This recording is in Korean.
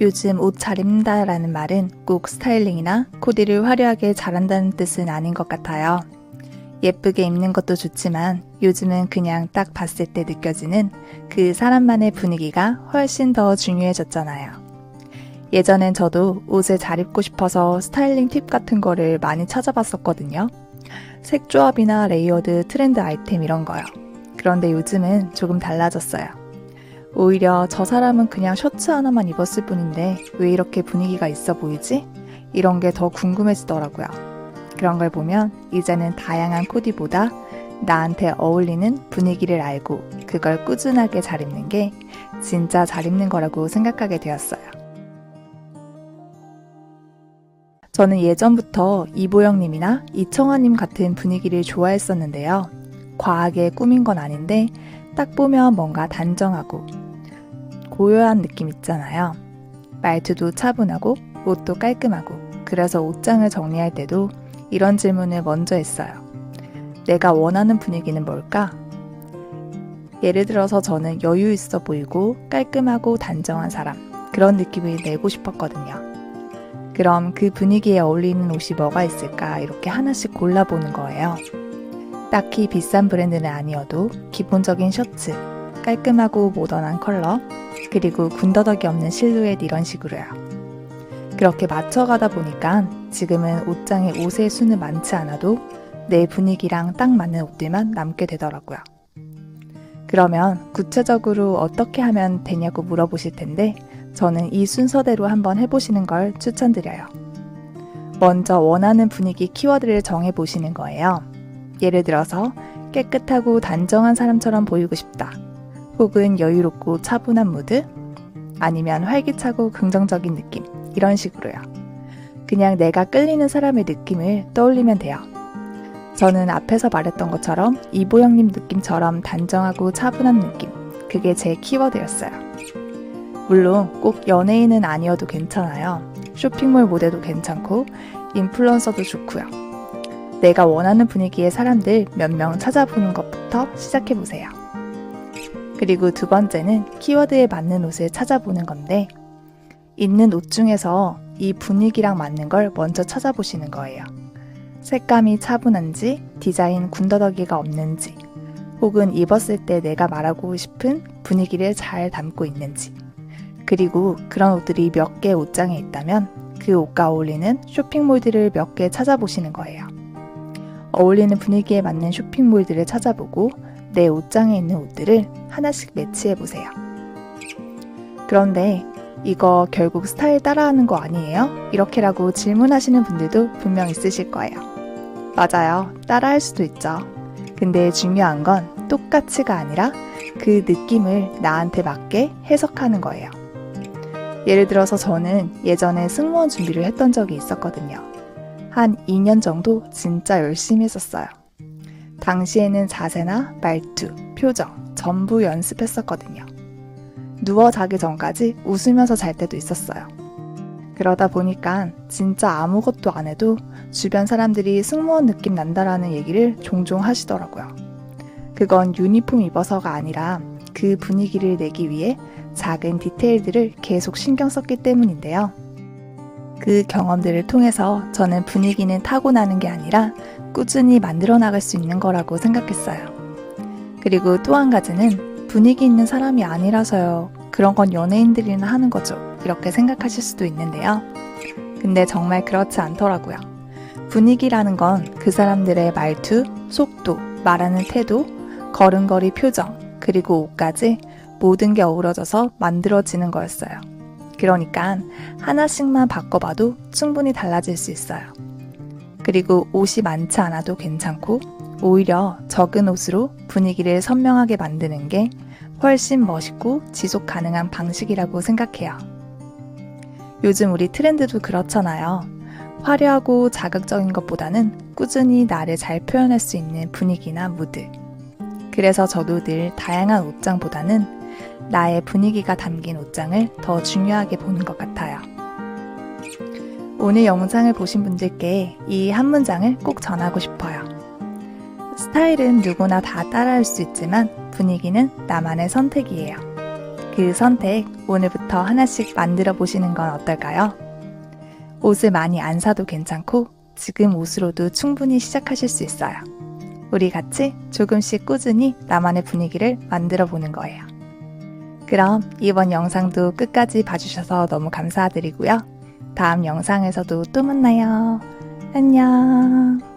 요즘 옷 잘 입는다 라는 말은 꼭 스타일링이나 코디를 화려하게 잘한다는 뜻은 아닌 것 같아요. 예쁘게 입는 것도 좋지만 요즘은 그냥 딱 봤을 때 느껴지는 그 사람만의 분위기가 훨씬 더 중요해졌잖아요. 예전엔 저도 옷을 잘 입고 싶어서 스타일링 팁 같은 거를 많이 찾아봤었거든요. 색 조합이나 레이어드, 트렌드 아이템 이런 거요. 그런데 요즘은 조금 달라졌어요. 오히려 저 사람은 그냥 셔츠 하나만 입었을 뿐인데 왜 이렇게 분위기가 있어 보이지? 이런 게 더 궁금해지더라고요. 그런 걸 보면 이제는 다양한 코디보다 나한테 어울리는 분위기를 알고 그걸 꾸준하게 잘 입는 게 진짜 잘 입는 거라고 생각하게 되었어요. 저는 예전부터 이보영님이나 이청아님 같은 분위기를 좋아했었는데요. 과하게 꾸민 건 아닌데 딱 보면 뭔가 단정하고 고요한 느낌 있잖아요. 말투도 차분하고 옷도 깔끔하고 그래서 옷장을 정리할 때도 이런 질문을 먼저 했어요. 내가 원하는 분위기는 뭘까? 예를 들어서 저는 여유 있어 보이고 깔끔하고 단정한 사람 그런 느낌을 내고 싶었거든요. 그럼 그 분위기에 어울리는 옷이 뭐가 있을까 이렇게 하나씩 골라보는 거예요. 딱히 비싼 브랜드는 아니어도 기본적인 셔츠, 깔끔하고 모던한 컬러, 그리고 군더더기 없는 실루엣 이런 식으로요. 그렇게 맞춰가다 보니까 지금은 옷장에 옷의 수는 많지 않아도 내 분위기랑 딱 맞는 옷들만 남게 되더라고요. 그러면 구체적으로 어떻게 하면 되냐고 물어보실 텐데 저는 이 순서대로 한번 해보시는 걸 추천드려요. 먼저 원하는 분위기 키워드를 정해보시는 거예요. 예를 들어서 깨끗하고 단정한 사람처럼 보이고 싶다. 혹은 여유롭고 차분한 무드, 아니면 활기차고 긍정적인 느낌, 이런 식으로요. 그냥 내가 끌리는 사람의 느낌을 떠올리면 돼요. 저는 앞에서 말했던 것처럼 이보영님 느낌처럼 단정하고 차분한 느낌, 그게 제 키워드였어요. 물론 꼭 연예인은 아니어도 괜찮아요. 쇼핑몰 모델도 괜찮고, 인플루언서도 좋고요. 내가 원하는 분위기의 사람들 몇 명 찾아보는 것부터 시작해보세요. 그리고 두 번째는 키워드에 맞는 옷을 찾아보는 건데, 있는 옷 중에서 이 분위기랑 맞는 걸 먼저 찾아보시는 거예요. 색감이 차분한지, 디자인 군더더기가 없는지, 혹은 입었을 때 내가 말하고 싶은 분위기를 잘 담고 있는지, 그리고 그런 옷들이 몇 개 옷장에 있다면 그 옷과 어울리는 쇼핑몰들을 몇 개 찾아보시는 거예요. 어울리는 분위기에 맞는 쇼핑몰들을 찾아보고 내 옷장에 있는 옷들을 하나씩 매치해 보세요. 그런데 이거 결국 스타일 따라하는 거 아니에요? 이렇게라고 질문하시는 분들도 분명 있으실 거예요. 맞아요. 따라할 수도 있죠. 근데 중요한 건 똑같이가 아니라 그 느낌을 나한테 맞게 해석하는 거예요. 예를 들어서 저는 예전에 승무원 준비를 했던 적이 있었거든요. 한 2년 정도 진짜 열심히 했었어요. 당시에는 자세나 말투, 표정 전부 연습했었거든요. 누워 자기 전까지 웃으면서 잘 때도 있었어요. 그러다 보니까 진짜 아무것도 안 해도 주변 사람들이 승무원 느낌 난다라는 얘기를 종종 하시더라고요. 그건 유니폼 입어서가 아니라 그 분위기를 내기 위해 작은 디테일들을 계속 신경 썼기 때문인데요. 그 경험들을 통해서 저는 분위기는 타고나는 게 아니라 꾸준히 만들어 나갈 수 있는 거라고 생각했어요. 그리고 또 한 가지는 분위기 있는 사람이 아니라서요. 그런 건 연예인들이나 하는 거죠. 이렇게 생각하실 수도 있는데요. 근데 정말 그렇지 않더라고요. 분위기라는 건 그 사람들의 말투, 속도, 말하는 태도, 걸음걸이 표정, 그리고 옷까지 모든 게 어우러져서 만들어지는 거였어요. 그러니까 하나씩만 바꿔봐도 충분히 달라질 수 있어요. 그리고 옷이 많지 않아도 괜찮고 오히려 적은 옷으로 분위기를 선명하게 만드는 게 훨씬 멋있고 지속 가능한 방식이라고 생각해요. 요즘 우리 트렌드도 그렇잖아요. 화려하고 자극적인 것보다는 꾸준히 나를 잘 표현할 수 있는 분위기나 무드. 그래서 저도 늘 다양한 옷장보다는 나의 분위기가 담긴 옷장을 더 중요하게 보는 것 같아요. 오늘 영상을 보신 분들께 이 한 문장을 꼭 전하고 싶어요. 스타일은 누구나 다 따라할 수 있지만 분위기는 나만의 선택이에요. 그 선택 오늘부터 하나씩 만들어 보시는 건 어떨까요? 옷을 많이 안 사도 괜찮고 지금 옷으로도 충분히 시작하실 수 있어요. 우리 같이 조금씩 꾸준히 나만의 분위기를 만들어 보는 거예요. 그럼 이번 영상도 끝까지 봐주셔서 너무 감사드리고요. 다음 영상에서도 또 만나요. 안녕.